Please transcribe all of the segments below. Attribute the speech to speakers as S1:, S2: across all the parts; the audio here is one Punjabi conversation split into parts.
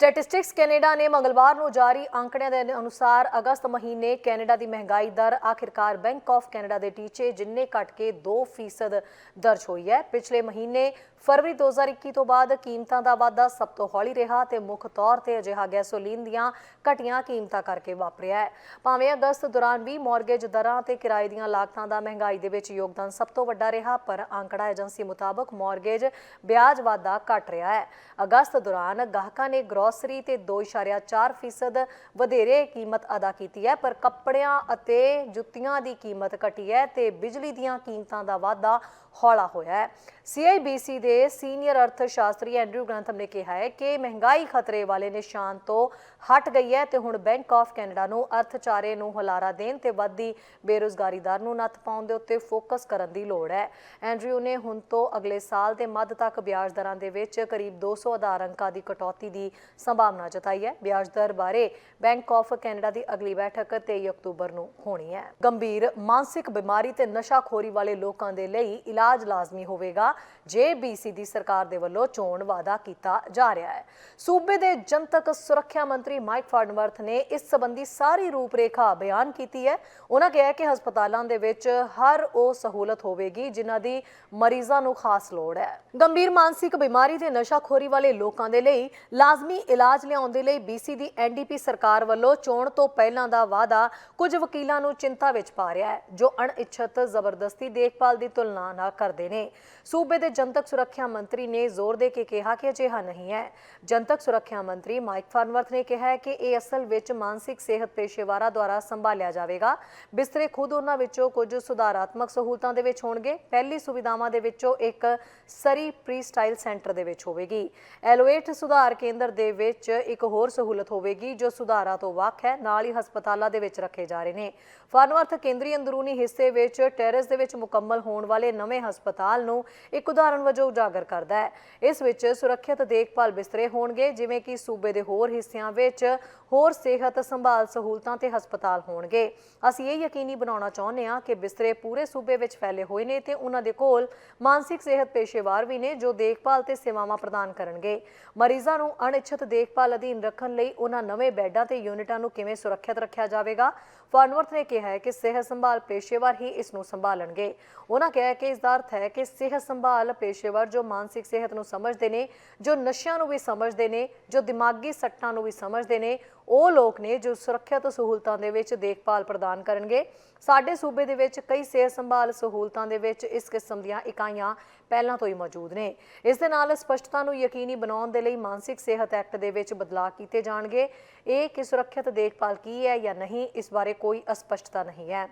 S1: ਸਟੈਟਿਸਟਿਕਸ ਕੈਨੇਡਾ ਨੇ ਮੰਗਲਵਾਰ ਨੂੰ ਜਾਰੀ ਅੰਕੜਿਆਂ ਦੇ ਅਨੁਸਾਰ ਅਗਸਤ ਮਹੀਨੇ ਕੈਨੇਡਾ ਦੀ ਮਹਿੰਗਾਈ ਦਰ ਆਖਿਰਕਾਰ ਬੈਂਕ ਆਫ ਕੈਨੇਡਾ ਦੇ ਟੀਚੇ ਜਿੰਨੇ ਘਟ ਕੇ 2% ਦਰਜ ਹੋਈ ਹੈ। ਪਿਛਲੇ ਮਹੀਨੇ ਫਰਵਰੀ 2021 ਤੋਂ ਬਾਅਦ ਕੀਮਤਾਂ ਦਾ ਵਾਧਾ ਸਭ ਤੋਂ ਹੌਲੀ ਰਿਹਾ ਤੇ ਮੁੱਖ ਤੌਰ ਤੇ ਅਜਿਹਾ ਗੈਸੋਲੀਨ ਦੀਆਂ ਘਟੀਆਂ ਕੀਮਤਾਂ ਕਰਕੇ ਵਾਪਰਿਆ ਹੈ। ਭਾਵੇਂ ਅਗਸਤ ਦੌਰਾਨ ਵੀ ਮਾਰਗੇਜ ਦਰਾਂ ਤੇ ਕਿਰਾਏ ਦੀਆਂ ਲਾਗਤਾਂ ਦਾ ਮਹਿੰਗਾਈ ਦੇ ਵਿੱਚ ਯੋਗਦਾਨ ਸਭ ਤੋਂ ਵੱਡਾ ਰਿਹਾ, ਪਰ ਅੰਕੜਾ ਏਜੰਸੀ ਮੁਤਾਬਕ ਮਾਰਗੇਜ ਵਿਆਜ ਵਾਧਾ ਘਟ ਰਿਹਾ ਹੈ। ਅਗਸਤ ਦੌਰਾਨ ਗਾਹਕਾਂ ਨੇ ਗਰੋਸਰੀ ਤੇ 2.4% ਵਧੇਰੇ ਕੀਮਤ ਅਦਾ ਕੀਤੀ ਹੈ, ਪਰ ਕੱਪੜਿਆਂ ਅਤੇ ਜੁੱਤੀਆਂ ਦੀ ਕੀਮਤ ਘਟੀ ਹੈ ਤੇ ਬਿਜਲੀ ਦੀਆਂ ਕੀਮਤਾਂ ਦਾ ਵਾਧਾ ਹੌਲਾ ਹੋਇਆ ਹੈ। CIBC ਦੇ ਸੀਨੀਅਰ ਅਰਥ ਸ਼ਾਸਤਰੀ ਐਂਡਰੂ ਗ੍ਰੰਥਮ ਨੇ ਕਿਹਾ ਹੈ ਕਿ ਮਹਿੰਗਾਈ ਖਤਰੇ ਵਾਲੇ ਨਿਸ਼ਾਨ ਤੋਂ ਹਟ ਗਈ ਹੈ ਤੇ ਹੁਣ ਬੈਂਕ ਆਫ ਕੈਨੇਡਾ ਨੂੰ ਅਰਥਚਾਰੇ ਨੂੰ ਹੁਲਾਰਾ ਦੇਣ ਤੇ ਵੱਧਦੀ ਬੇਰੁਜ਼ਗਾਰੀ ਦਰ ਨੂੰ ਨੱਥ ਪਾਉਣ ਦੇ ਉੱਤੇ ਫੋਕਸ ਕਰਨ ਦੀ ਲੋੜ ਹੈ। ਐਂਡਰਿਊ ਨੇ ਹੁਣ ਤੋਂ ਅਗਲੇ ਸਾਲ ਦੇ ਮੱਧ ਤੱਕ ਵਿਆਜ ਦਰਾਂ ਦੇ ਵਿੱਚ ਕਰੀਬ 200 ਆਧਾਰ ਅੰਕਾਂ ਦੀ ਕਟੌਤੀ ਦੀ ਸੰਭਾਵਨਾ ਜਤਾਈ ਹੈ। ਵਿਆਜ ਦਰ ਬਾਰੇ ਬੈਂਕ ਆਫ ਕੈਨੇਡਾ ਦੀ ਅਗਲੀ ਬੈਠਕ 23 ਅਕਤੂਬਰ ਨੂੰ ਹੋਣੀ ਹੈ। ਗੰਭੀਰ ਮਾਨਸਿਕ ਬਿਮਾਰੀ ਤੇ ਨਸ਼ਾਖੋਰੀ ਵਾਲੇ ਲੋਕਾਂ ਦੇ ਲਈ ਇਲਾਜ ਲਾਜ਼ਮੀ ਹੋਵੇਗਾ। ਜੇ ਬੀਸੀ ਦੀ ਸਰਕਾਰ ਦੇ ਵੱਲੋਂ ਚੋਣ ਵਾਅਦਾ ਕੀਤਾ ਜਾ ਰਿਹਾ ਹੈ। ਸੂਬੇ ਦੇ ਜਨਤਕ ਸੁਰੱਖਿਆ ਮੰਤਰੀ ਮਾਈਕ ਫਾਰਨਵਰਥ ਨੇ ਇਸ ਸੰਬੰਧੀ ਸਾਰੀ ਰੂਪਰੇਖਾ ਬਿਆਨ ਕੀਤੀ ਹੈ। ਉਹਨਾਂ ਕਿਹਾ ਕਿ ਹਸਪਤਾਲਾਂ ਦੇ ਵਿੱਚ ਹਰ ਉਹ ਸਹੂਲਤ ਹੋਵੇਗੀ ਜਿਨ੍ਹਾਂ ਦੀ ਮਰੀਜ਼ਾਂ ਨੂੰ ਖਾਸ ਲੋੜ ਹੈ। ਗੰਭੀਰ ਮਾਨਸਿਕ ਬਿਮਾਰੀ ਤੇ ਨਸ਼ਾਖੋਰੀ ਵਾਲੇ ਲੋਕਾਂ ਦੇ ਲਈ ਲਾਜ਼ਮੀ ਇਲਾਜ ਲਿਆਉਣ ਦੇ ਲਈ ਬੀਸੀ ਦੀ ਐਨਡੀਪੀ ਸਰਕਾਰ ਵੱਲੋਂ ਚੋਣ ਤੋਂ ਪਹਿਲਾਂ ਦਾ ਵਾਅਦਾ ਕੁਝ ਵਕੀਲਾਂ ਨੂੰ ਚਿੰਤਾ ਵਿੱਚ ਪਾ ਰਿਹਾ ਹੈ, ਜੋ ਅਣਇੱਛਤ ਜ਼ਬਰਦਸਤੀ ਦੇਖਭਾਲ ਦੀ ਤੁਲਨਾ ਨਾ ਕਰਦੇ ਨੇ। ਸੂਬੇ ਦੇ ਜਨਤਕ ਸੁਰੱਖਿਆ ਸੁਰੱਖਿਆ ਮੰਤਰੀ ਨੇ ਜ਼ੋਰ ਦੇ ਕੇ ਕਿਹਾ ਕਿ ਅਜਿਹਾ ਨਹੀਂ ਹੈ। ਜਨਤਕ ਸੁਰੱਖਿਆ ਮੰਤਰੀ ਮਾਈਕ ਫਾਰਨਵਰਥ ਨੇ ਕਿਹਾ ਕਿ ਇਹ ਅਸਲ ਵਿੱਚ ਮਾਨਸਿਕ ਸਿਹਤ ਪੇਸ਼ੇਵਾਰਾਂ ਦੁਆਰਾ ਸੰਭਾਲਿਆ ਜਾਵੇਗਾ। ਬਿਸਤਰੇ ਖੁਦ ਉਹਨਾਂ ਵਿੱਚੋਂ ਕੁਝ ਸੁਧਾਰਾਤਮਕ ਸਹੂਲਤਾਂ ਦੇ ਵਿੱਚ ਹੋਣਗੇ। ਪਹਿਲੀ ਸੁਵਿਧਾਵਾਂ ਦੇ ਵਿੱਚੋਂ ਇੱਕ ਸਰੀ ਪ੍ਰੀ ਸਟਾਈਲ ਸੈਂਟਰ ਦੇ ਵਿੱਚ ਹੋਵੇਗੀ। ਐਲੋਏਟ ਸੁਧਾਰ ਕੇਂਦਰ ਦੇ ਵਿੱਚ ਇੱਕ ਹੋਰ ਸਹੂਲਤ ਹੋਵੇਗੀ, ਜੋ ਸੁਧਾਰਾਂ ਤੋਂ ਵੱਖ ਹੈ। ਨਾਲ ਹੀ ਹਸਪਤਾਲਾਂ ਦੇ ਵਿੱਚ ਰੱਖੇ ਜਾ ਰਹੇ ਨੇ। ਫਾਰਨਵਰਥ ਕੇਂਦਰੀ ਅੰਦਰੂਨੀ ਹਿੱਸੇ ਵਿੱਚ ਟੈਰੇਸ ਦੇ ਵਿੱਚ ਮੁਕੰਮਲ ਹੋਣ ਵਾਲੇ ਨਵੇਂ ਹਸਪਤਾਲ ਨੂੰ ਇੱਕ ਉਦਾਹਰਣ ਵਜੋਂ ਉਜਾਗਰ ਕਰਦਾ ਹੈ। ਇਸ ਵਿੱਚ ਸੁਰੱਖਿਅਤ ਦੇਖਭਾਲ ਬਿਸਤਰੇ ਹੋਣਗੇ, ਜਿਵੇਂ ਕਿ ਸੂਬੇ ਦੇ ਹੋਰ ਹਿੱਸਿਆਂ ਵਿੱਚ ਹੋਰ ਸਿਹਤ ਸੰਭਾਲ ਸਹੂਲਤਾਂ ਤੇ ਹਸਪਤਾਲ ਹੋਣਗੇ। ਅਸੀਂ ਇਹ ਯਕੀਨੀ ਬਣਾਉਣਾ ਚਾਹੁੰਦੇ ਹਾਂ ਕਿ ਬਿਸਤਰੇ ਪੂਰੇ ਸੂਬੇ ਵਿੱਚ ਫੈਲੇ ਹੋਏ ਨੇ ਤੇ ਉਹਨਾਂ ਦੇ ਕੋਲ ਮਾਨਸਿਕ ਸਿਹਤ ਪੇਸ਼ੇਵਾਰ ਵੀ ਨੇ ਜੋ ਦੇਖਭਾਲ ਤੇ ਸੇਵਾਵਾਂ ਪ੍ਰਦਾਨ ਕਰਨਗੇ। ਮਰੀਜ਼ਾਂ ਨੂੰ ਅਣਇੱਛਤ ਦੇਖਭਾਲ ਅਧੀਨ ਰੱਖਣ ਲਈ ਉਹਨਾਂ ਨਵੇਂ ਬੈੱਡਾਂ ਤੇ ਯੂਨਿਟਾਂ ਨੂੰ ਕਿਵੇਂ ਸੁਰੱਖਿਅਤ ਰੱਖਿਆ ਜਾਵੇਗਾ? ਫਾਰਨਵਰਥ ਨੇ ਕਿਹਾ ਹੈ ਕਿ ਸਿਹਤ ਸੰਭਾਲ ਪੇਸ਼ੇਵਰ ਹੀ ਇਸ ਨੂੰ ਸੰਭਾਲਣਗੇ। ਉਹਨਾਂ ਕਿਹਾ ਕਿ ਇਸ ਦਾ ਅਰਥ ਹੈ ਕਿ ਸਿਹਤ ਸੰਭਾਲ ਪੇਸ਼ੇਵਰ ਜੋ ਮਾਨਸਿਕ ਸਿਹਤ ਨੂੰ ਸਮਝਦੇ ਨੇ, ਜੋ ਨਸ਼ਿਆਂ ਨੂੰ ਵੀ ਸਮਝਦੇ ਨੇ, ਜੋ ਦਿਮਾਗੀ ਸੱਟਾਂ ਨੂੰ ਵੀ ਸਮਝਦੇ ਨੇ, ਉਹ ਲੋਕ ਨੇ ਜੋ ਸੁਰੱਖਿਅਤ ਸਹੂਲਤਾਂ ਦੇ ਵਿੱਚ ਦੇਖਭਾਲ ਪ੍ਰਦਾਨ ਕਰਨਗੇ। ਸਾਡੇ ਸੂਬੇ ਦੇ ਵਿੱਚ ਕਈ ਸਿਹਤ ਸੰਭਾਲ ਸਹੂਲਤਾਂ ਦੇ ਵਿੱਚ ਇਸ ਕਿਸਮ ਦੀਆਂ ਇਕਾਈਆਂ ਪਹਿਲਾਂ ਤੋਂ ਹੀ ਮੌਜੂਦ ਨੇ। ਇਸ ਦੇ ਨਾਲ ਸਪਸ਼ਟਤਾ ਨੂੰ ਯਕੀਨੀ ਬਣਾਉਣ ਦੇ ਲਈ ਮਾਨਸਿਕ ਸਿਹਤ ਐਕਟ ਦੇ ਵਿੱਚ ਬਦਲਾਅ ਕੀਤੇ ਜਾਣਗੇ। ਇਹ ਕਿ ਸੁਰੱਖਿਅਤ ਦੇਖਭਾਲ ਕੀ ਹੈ ਜਾਂ ਨਹੀਂ, ਇਸ ਬਾਰੇ ਕੋਈ ਅਸਪਸ਼ਟਤਾ ਨਹੀਂ ਹੈ।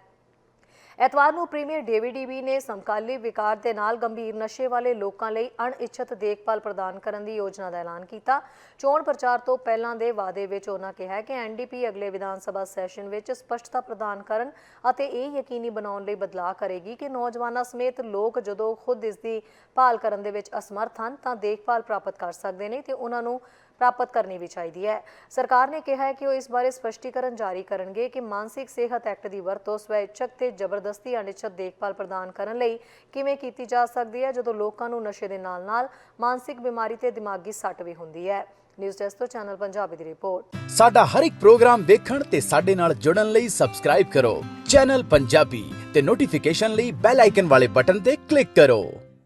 S1: ਐਤਵਾਰ ਨੂੰ ਪ੍ਰੀਮੀਅਰ ਡੇਵਿਡ ਨੇ ਸਮਕਾਲੀ ਵਿਕਾਰ ਦੇ ਨਾਲ ਗੰਭੀਰ ਨਸ਼ੇ ਵਾਲੇ ਲੋਕਾਂ ਲਈ ਅਣਇੱਛਤ ਦੇਖਭਾਲ ਪ੍ਰਦਾਨ ਕਰਨ ਦੀ ਯੋਜਨਾ ਦਾ ਐਲਾਨ ਕੀਤਾ। ਚੋਣ ਪ੍ਰਚਾਰ ਤੋਂ ਪਹਿਲਾਂ ਦੇ ਵਾਅਦੇ ਵਿੱਚ ਉਹਨਾਂ ਕਿਹਾ ਕਿ ਐਨਡੀਪੀ ਅਗਲੇ ਵਿਧਾਨ ਸਭਾ ਸੈਸ਼ਨ ਵਿੱਚ ਸਪਸ਼ਟਤਾ ਪ੍ਰਦਾਨ ਕਰਨ ਅਤੇ ਇਹ ਯਕੀਨੀ ਬਣਾਉਣ ਲਈ ਬਦਲਾਅ ਕਰੇਗੀ ਕਿ ਨੌਜਵਾਨਾਂ ਸਮੇਤ ਲੋਕ ਜਦੋਂ ਖੁਦ ਇਸ ਦੀ ਭਾਲ ਕਰਨ ਦੇ ਵਿੱਚ ਅਸਮਰਥ ਹਨ ਤਾਂ ਦੇਖਭਾਲ ਪ੍ਰਾਪਤ ਕਰ ਸਕਦੇ ਨੇ ਤੇ ਉਹਨਾਂ ਨੂੰ ਪ੍ਰਾਪਤ ਕਰਨੀ ਵੀ ਚਾਹੀਦੀ ਹੈ। ਸਰਕਾਰ ਨੇ ਕਿਹਾ ਹੈ ਕਿ ਉਹ ਇਸ ਬਾਰੇ ਸਪਸ਼ਟੀਕਰਨ ਜਾਰੀ ਕਰਨਗੇ ਕਿ ਮਾਨਸਿਕ ਸਿਹਤ ਐਕਟ ਦੀ ਵਰਤੋਂ ਸਵੈਇੱਛਕ ਤੇ ਜ਼ਬਰਦਸਤੀ ਅਨਿਸ਼ਚਿਤ ਦੇਖਭਾਲ ਪ੍ਰਦਾਨ ਕਰਨ ਲਈ ਕਿਵੇਂ ਕੀਤੀ ਜਾ ਸਕਦੀ ਹੈ, ਜਦੋਂ ਲੋਕਾਂ ਨੂੰ ਨਸ਼ੇ ਦੇ ਨਾਲ-ਨਾਲ ਮਾਨਸਿਕ ਬਿਮਾਰੀ ਤੇ ਦਿਮਾਗੀ ਸੱਟ ਵੀ ਹੁੰਦੀ ਹੈ। ਨਿਊਜ਼ ਡੈਸਕ ਤੋਂ ਚੈਨਲ ਪੰਜਾਬੀ ਦੀ ਰਿਪੋਰਟ।
S2: ਸਾਡਾ ਹਰ ਇੱਕ ਪ੍ਰੋਗਰਾਮ ਦੇਖਣ ਤੇ ਸਾਡੇ ਨਾਲ ਜੁੜਨ ਲਈ ਸਬਸਕ੍ਰਾਈਬ ਕਰੋ। ਚੈਨਲ ਪੰਜਾਬੀ ਤੇ ਨੋਟੀਫਿਕੇਸ਼ਨ ਲਈ ਬੈਲ ਆਈਕਨ ਵਾਲੇ ਬਟਨ ਤੇ ਕਲਿੱਕ ਕਰੋ।